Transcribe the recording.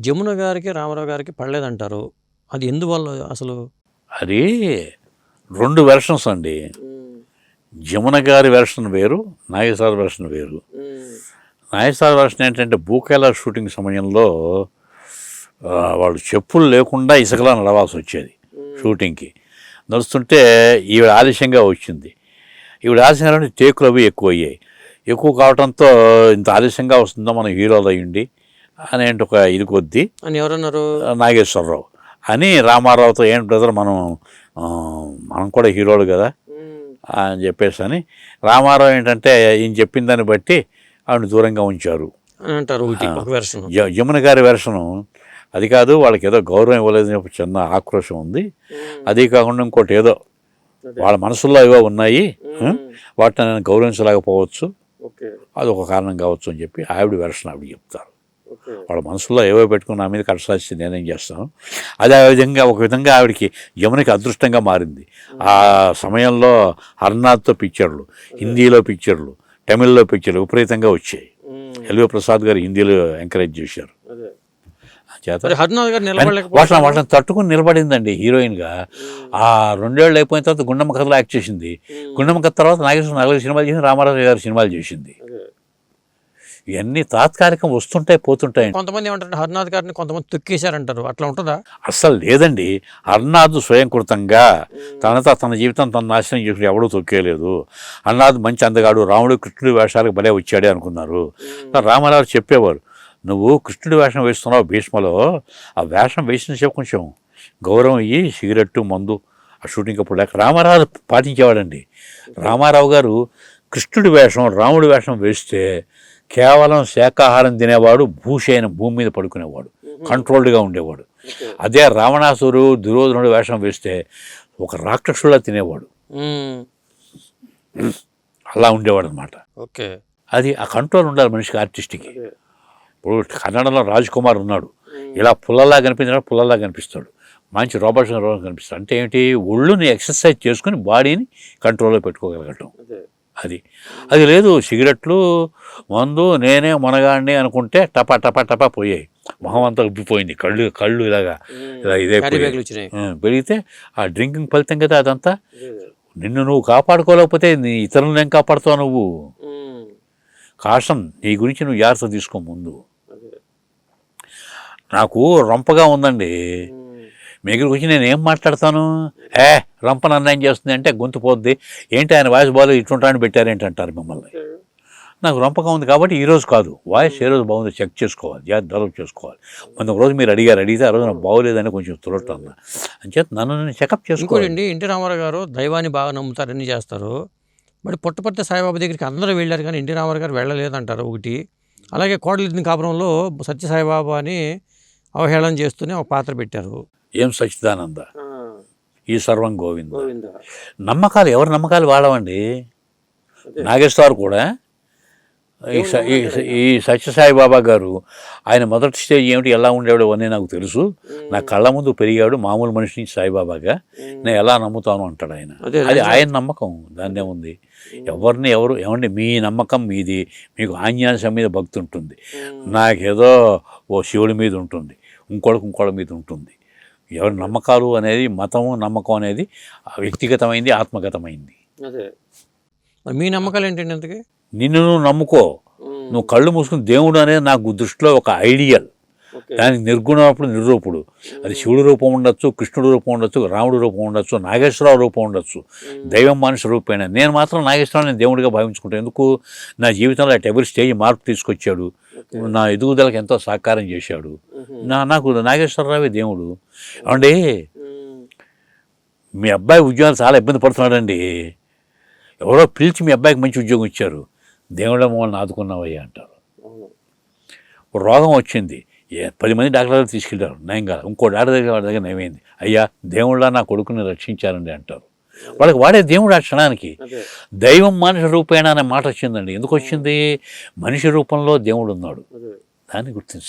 జమున గారికి రామారావు గారికి పడలేదంటారు. అది ఎందువల్ల అసలు? అది రెండు వెర్షన్స్ అండి. జమున గారి వెర్షన్ వేరు నాగేశ్వర వెర్షన్ వేరు. నాగేశ్వర వెర్షన్ ఏంటంటే బూకేలా షూటింగ్ సమయంలో వాళ్ళు చెప్పులు లేకుండా ఇసుకలా నడవాల్సి వచ్చేది షూటింగ్కి నడుస్తుంటే ఈవిడ ఆలస్యంగా వచ్చింది. ఈవిడ ఆలస్యంగా టేకులు అవి ఎక్కువ అయ్యాయి ఎక్కువ కావడంతో ఇంత ఆలస్యంగా వస్తుందో మనం హీరోలు అయ్యండి అనేంటి ఒక ఇది కొద్దీ. అని ఎవరన్నారు? నాగేశ్వరరావు. అని రామారావుతో ఏంటి బ్రదర్ మనం మనం కూడా హీరోలు కదా అని చెప్పేసి అని రామారావు ఏంటంటే ఈయన చెప్పిన దాన్ని బట్టి ఆవిడ దూరంగా ఉంచారు. అని అంటారు యమున గారి వెర్షను అది కాదు వాళ్ళకి ఏదో గౌరవం ఇవ్వలేదని చెప్పి చిన్న ఆక్రోశం ఉంది. అది కాకుండా ఇంకోటి ఏదో వాళ్ళ మనసుల్లో ఏవో ఉన్నాయి? వాటిని నేను గౌరవించలేకపోవచ్చు. అది ఒక కారణం కావచ్చు అని చెప్పి ఆవిడ వెర్షన్ ఆవిడ చెప్తారు. వాళ్ళ మనసులో ఏవో పెట్టుకుని నా మీద కష్టసాచి నేనేం చేస్తాను? అదే ఆ విధంగా ఒక విధంగా ఆవిడకి యమునకి అదృష్టంగా మారింది. ఆ సమయంలో హర్నాథ్తో పిక్చర్లు హిందీలో పిక్చర్లు తమిళ్ళో పిక్చర్లు విపరీతంగా వచ్చాయి. ఎల్వి ప్రసాద్ గారు హిందీలో ఎంకరేజ్ చేశారు. వాటిని వాటిని తట్టుకుని నిలబడిందండి హీరోయిన్గా. ఆ రెండేళ్ళు అయిపోయిన తర్వాత గుండమ్మ కథలో యాక్ట్ చేసింది. గుండమ్మ కథ తర్వాత నాగేశ్వర నాలుగు సినిమాలు చేసింది రామారావు గారు సినిమాలు చేసింది. ఇవన్నీ తాత్కాలికం వస్తుంటాయి పోతుంటాయి కొంతమంది ఏమంటారు హరినాథ్ గారిని కొంతమంది తొక్కేశారంటారు. అట్లా ఉంటుందా? అస్సలు లేదండి. అర్నాథ్ స్వయంకృతంగా తనతో తన జీవితం తన నాశనం చేసి ఎవడూ తొక్కేయలేదు. అర్నాథ్ మంచి అందగాడు. రాముడు కృష్ణుడి వేషాలకు భలే వచ్చాడే అనుకున్నారు. రామారావు చెప్పేవారు నువ్వు కృష్ణుడి వేషం వేస్తున్నావు భీష్మలో. ఆ వేషం వేసిన సేపు కొంచెం. గౌరవం ఇయ్యి సిగరెట్టు మందు ఆ షూటింగ్ అప్పుడు లేక. రామారావు పాటించేవాడండి. రామారావు గారు కృష్ణుడి వేషం రాముడి వేషం వేస్తే కేవలం శాకాహారం తినేవాడు భూషైన భూమి మీద పడుకునేవాడు. కంట్రోల్డ్గా ఉండేవాడు. అదే రావణాసురు దుర్యోధనుడు వేషం వేస్తే ఒక రాక్షసులా తినేవాడు. అలా ఉండేవాడు అనమాట ఓకే. అది ఆ కంట్రోల్ ఉండాలి మనిషికి ఆర్టిస్ట్కి. ఇప్పుడు కన్నడలో రాజ్ కుమార్ ఉన్నాడు ఇలా పుల్లలా కనిపించినా పుల్లలా కనిపిస్తాడు. మంచి రోబోట్స్ రోబోట్ కనిపిస్తాడు. అంటే ఏంటి? ఒళ్ళుని ఎక్సర్సైజ్ చేసుకుని బాడీని కంట్రోల్లో పెట్టుకోగలగటం. అది. అది లేదు సిగరెట్లు మందు నేనే మునగాడిని అనుకుంటే టపా టపా టపా పోయాయి. మొహం అంతా ఉబ్బిపోయింది కళ్ళు కళ్ళు ఇలాగా ఇలా ఇదే పెరిగితే ఆ డ్రింకింగ్ ఫలితం కదా అదంతా? నిన్ను నువ్వు కాపాడుకోలేకపోతే నీ ఇతరులను ఏం కాపాడుతావు నువ్వు. కాషన్ నీ గురించి నువ్వు జాగ్రత్త తీసుకో ముందు. నాకు రొంపగా ఉందండి. మీ దగ్గరికి వచ్చి నేను ఏం మాట్లాడతాను? ఏ రంప నన్ను ఏం చేస్తుంది అంటే గొంతు పోద్ది. ఏంటి ఆయన వాయిస్ బాగా ఇట్లుంటాను పెట్టారేంటి అంటారు మిమ్మల్ని నాకు రొంపగా ఉంది కాబట్టి ఈ రోజు కాదు. వాయిస్ ఏ రోజు బాగుందో చెక్ చేసుకోవాలి. జాగ్రత్త డెవలప్ చేసుకోవాలి. మొన్న రోజు మీరు అడిగారు అడిగితే ఆ రోజు నాకు బాగోలేదని కొంచెం తులటన్నా. అంచేత నన్ను నేను చెకప్ అండి ఎన్టీ రామారావు గారు దైవాన్ని బాగా నమ్ముతారు అన్ని చేస్తారు. మరి పుట్టపర్తి సాయిబాబా దగ్గరికి అందరూ వెళ్ళారు కానీ ఎన్టీ రామారావు గారు వెళ్ళలేదంటారు ఒకటి. అలాగే కోడలిద్దిన కాపురంలో సత్య సాయిబాబా అని అవహేళన చేస్తూనే ఒక పాత్ర పెట్టారు. ఏం సచ్చిదానంద? ఈ సర్వం గోవింద. నమ్మకాలు ఎవరి నమ్మకాలు వాడవండి? నాగేశ్వర్ కూడా. ఈ సత్యసాయి బాబా గారు ఆయన మొదటి స్టేజ్ ఏమిటి ఎలా ఉండేవాడు అని నాకు తెలుసు. నా కళ్ళ ముందు పెరిగాడు మామూలు మనిషి నుంచి సాయిబాబాగా నేను ఎలా నమ్ముతాను అంటాడు ఆయన. అదే ఆయన నమ్మకం దాన్నే ఉంది. ఎవరిని ఎవరు ఏమండి మీ నమ్మకం మీది మీకు ఆంజనేయ మీద భక్తి ఉంటుంది. నాకేదో ఓ శివుడి మీద ఉంటుంది ఇంకోటికి ఇంకోటి మీద ఉంటుంది. ఎవరి నమ్మకాలు అనేది మతము నమ్మకం అనేది వ్యక్తిగతమైంది ఆత్మగతమైంది. మరి మీ నమ్మకాలు ఏంటండి ఇంతకీ నిన్ను నువ్వు నమ్ముకో. నువ్వు కళ్ళు మూసుకుని దేవుడు అనేది నాకు దృష్టిలో ఒక ఐడియల్. దానికి నిర్గుణప్పుడు నిరూపుడు. అది శివుడు రూపం ఉండొచ్చు కృష్ణుడు రూపం ఉండొచ్చు రాముడు రూపం ఉండొచ్చు నాగేశ్వరరావు రూపం ఉండొచ్చు. దైవం మనిషి రూపేణ. నేను మాత్రం నాగేశ్వరరావుని దేవుడిగా భావించుకుంటాను ఎందుకు? నా జీవితంలో అట్ ఎవరి స్టేజ్ మార్పు తీసుకొచ్చాడు. నా ఎదుగుదలకు ఎంతో సహకారం చేశాడు. నా నాకు నాగేశ్వరరావే దేవుడు. ఏమండి మీ అబ్బాయి ఉద్యోగాలు చాలా ఇబ్బంది పడుతున్నాడండి. ఎవరో పిలిచి మీ అబ్బాయికి మంచి ఉద్యోగం ఇచ్చారు. దేవుళ్ళ మమ్మల్ని ఆదుకున్నావయ్యా అంటారు. రోగం వచ్చింది. ఏ పది మంది డాక్టర్ దగ్గర తీసుకెళ్ళారు నయం కాదు. ఇంకో డాక్టర్ దగ్గర వాడి దగ్గర నయమైంది. అయ్యా దేవుళ్ళ నా కొడుకుని రక్షించారండి అంటారు. వాళ్ళకి వాడే దేవుడు ఆ క్షణానికి దైవం మనిషి రూపేణ అనే మాట వచ్చిందండి. ఎందుకు వచ్చింది? మనిషి రూపంలో దేవుడు ఉన్నాడు దాన్ని గుర్తించాలి